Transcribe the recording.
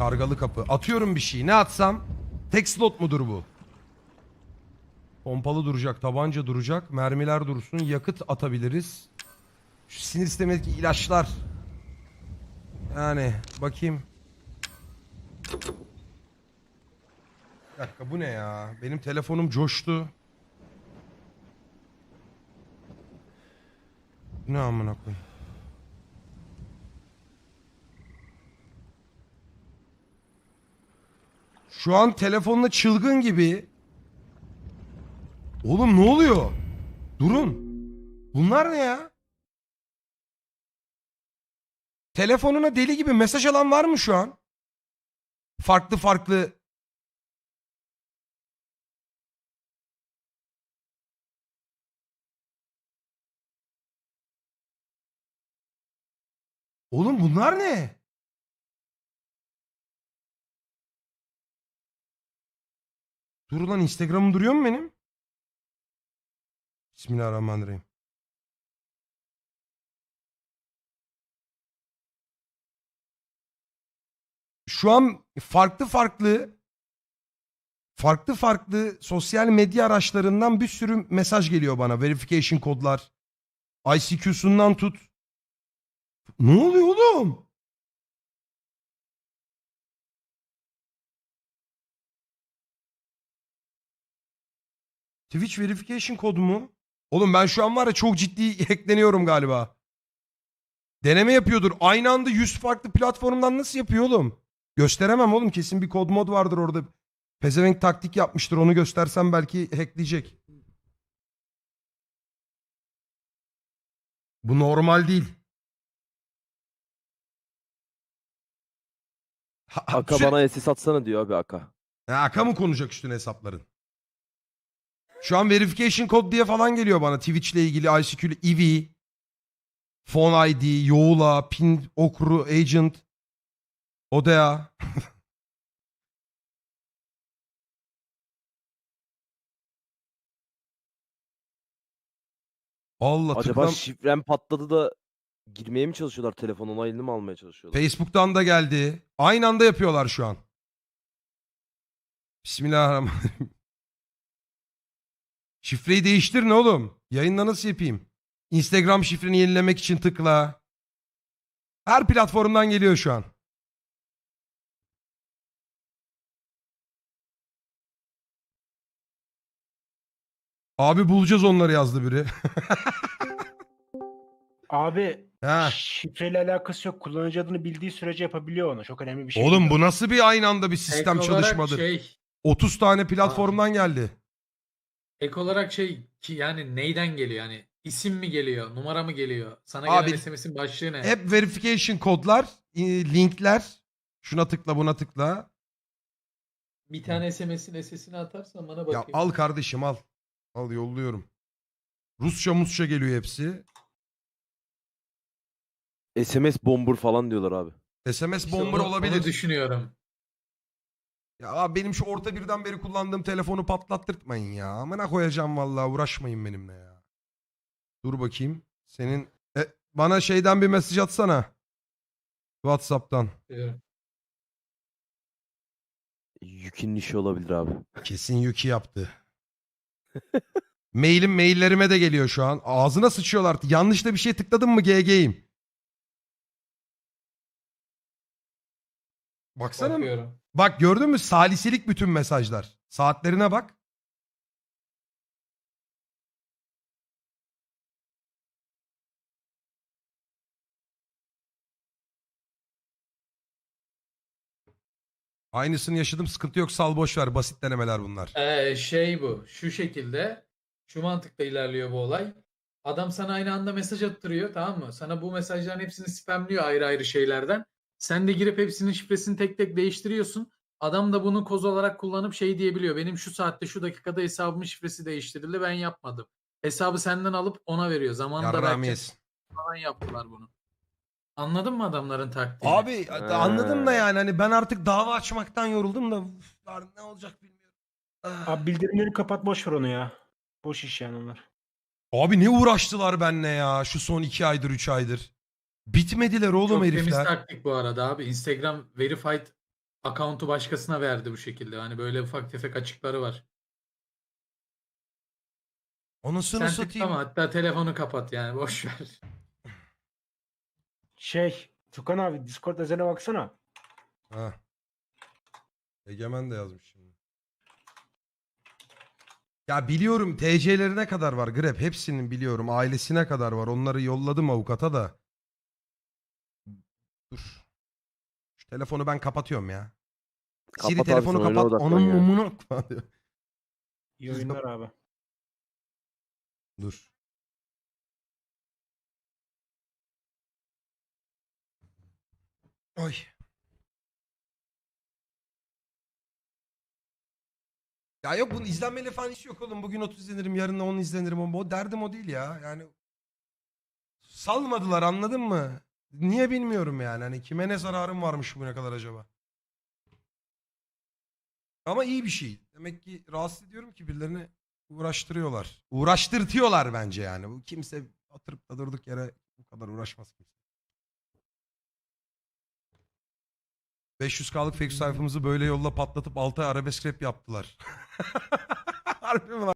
Kargalı kapı. Atıyorum bir şey. Ne atsam? Tek slot mudur bu? Pompalı duracak, tabanca duracak, mermiler dursun, yakıt atabiliriz. Şu sinir sistemindeki ilaçlar. Yani bakayım. Bir dakika bu ne ya? Benim telefonum coştu. Ne amına koyayım? Şu an telefonla çılgın gibi. Oğlum ne oluyor? Durun. Bunlar ne ya? Telefonuna deli gibi mesaj alan var mı şu an? Farklı farklı. Oğlum bunlar ne? Dur lan Instagram'ım duruyor mu benim? Bismillahirrahmanirrahim. Şu an farklı farklı farklı farklı sosyal medya araçlarından bir sürü mesaj geliyor bana. Verification kodlar. ICQ'sundan tut. Ne oluyor Twitch verification kodu mu? Oğlum ben şu an var ya çok ciddi hackleniyorum galiba. Deneme yapıyordur. Aynı anda 100 farklı platformdan nasıl yapıyor oğlum? Gösteremem oğlum. Kesin bir kod mod vardır orada. Pezevenk taktik yapmıştır. Onu göstersem belki hackleyecek. Bu normal değil. Ha- Aka bana SS atsana diyor abi Aka. Ha, Aka mı konacak üstüne hesapların? Şu an verification kod diye falan geliyor bana. Twitch ile ilgili, ICQ ile EV, Phone ID, Yoğula, Pin, Okru, Agent, Odea. Allah Acaba tıklam. şifrem patladı da girmeye mi çalışıyorlar telefon onayını mı almaya çalışıyorlar? Facebook'tan da geldi. Aynı anda yapıyorlar şu an. Bismillahirrahmanirrahim. Şifreyi değiştir ne oğlum? Yayında nasıl yapayım? Instagram şifreni yenilemek için tıkla. Her platformdan geliyor şu an. Abi bulacağız onları yazdı biri. Abi ha. şifreyle alakası yok. Kullanıcı adını bildiği sürece yapabiliyor onu. Çok önemli bir şey. Oğlum bu nasıl bir aynı anda bir sistem Ek olarak çalışmadır? Şey, 30 tane platformdan geldi. Ek olarak şey ki yani neyden geliyor yani isim mi geliyor, numara mı geliyor? Sana Abi, gelen SMS'in başlığı ne? Hep verification kodlar, e, linkler. Şuna tıkla buna tıkla. Bir tane SMS'in SS'ini atarsan bana Ya bakayım. al kardeşim al. Al yolluyorum. Rusça musça geliyor hepsi. SMS bomber falan diyorlar abi. SMS İşte bomber onu- olabilir. Onu düşünüyorum. Ya abi benim şu orta birden beri kullandığım telefonu patlattırtmayın ya. Amına koyacağım vallahi uğraşmayın benimle ya. Dur bakayım. Senin e, bana şeyden bir mesaj atsana. WhatsApp'tan. Yükün işi olabilir abi. Kesin Yuki yaptı. Mailim maillerime de geliyor şu an. Ağzına sıçıyorlar. Yanlış da bir şey tıkladım mı GG'yim. Baksana. Bakıyorum. Bak gördün mü? Saliselik bütün mesajlar. Saatlerine bak. Aynısını yaşadım. Sıkıntı yok. Sal boş ver. Basit denemeler bunlar. Ee, şey bu. Şu şekilde. Şu mantıkla ilerliyor bu olay. Adam sana aynı anda mesaj attırıyor tamam mı? Sana bu mesajların hepsini spamlıyor ayrı ayrı şeylerden. Sen de girip hepsinin şifresini tek tek değiştiriyorsun. Adam da bunu koz olarak kullanıp şey diyebiliyor. Benim şu saatte şu dakikada hesabımın şifresi değiştirildi ben yapmadım. Hesabı senden alıp ona veriyor. Zamanında Yarrağımı belki yesin. falan yaptılar bunu. Anladın mı adamların taktiğini? Abi anladım da yani hani ben artık dava açmaktan yoruldum da uf, ne olacak bilmiyorum. Ah. Abi bildirimleri kapat boş ver onu ya. Boş iş yani onlar. Abi ne uğraştılar benle ya şu son iki aydır üç aydır. Bitmediler oğlum Çok temiz herifler. taktik bu arada abi. Instagram verified account'u başkasına verdi bu şekilde. Hani böyle ufak tefek açıkları var. Anasını Sen satayım. tıklama hatta telefonu kapat yani boş ver. Şey, Tukan abi Discord özeline baksana. Ha. Egemen de yazmış şimdi. Ya biliyorum TC'lerine kadar var Grep. Hepsinin biliyorum. Ailesine kadar var. Onları yolladım avukata da. Dur. Şu telefonu ben kapatıyorum ya. Siri Kapat abi, telefonu sen oyuna kapat. odaklan Onun ya. mumunu diyor. İyi Siz oyunlar abi. Dur. Ay. Ya yok bunun izlenmeyle falan işi yok oğlum. Bugün 30 izlenirim, yarın 10 izlenirim. O derdim o değil ya. Yani salmadılar anladın mı? Niye bilmiyorum yani. Hani kime ne zararım varmış bugüne kadar acaba? Ama iyi bir şey. Demek ki rahatsız ediyorum ki birilerini uğraştırıyorlar. Uğraştırtıyorlar bence yani. Bu kimse oturup da durduk yere bu kadar uğraşmaz kimse. 500K'lık fake sayfamızı böyle yolla patlatıp 6 ay arabesk rap yaptılar. Harbi mi lan?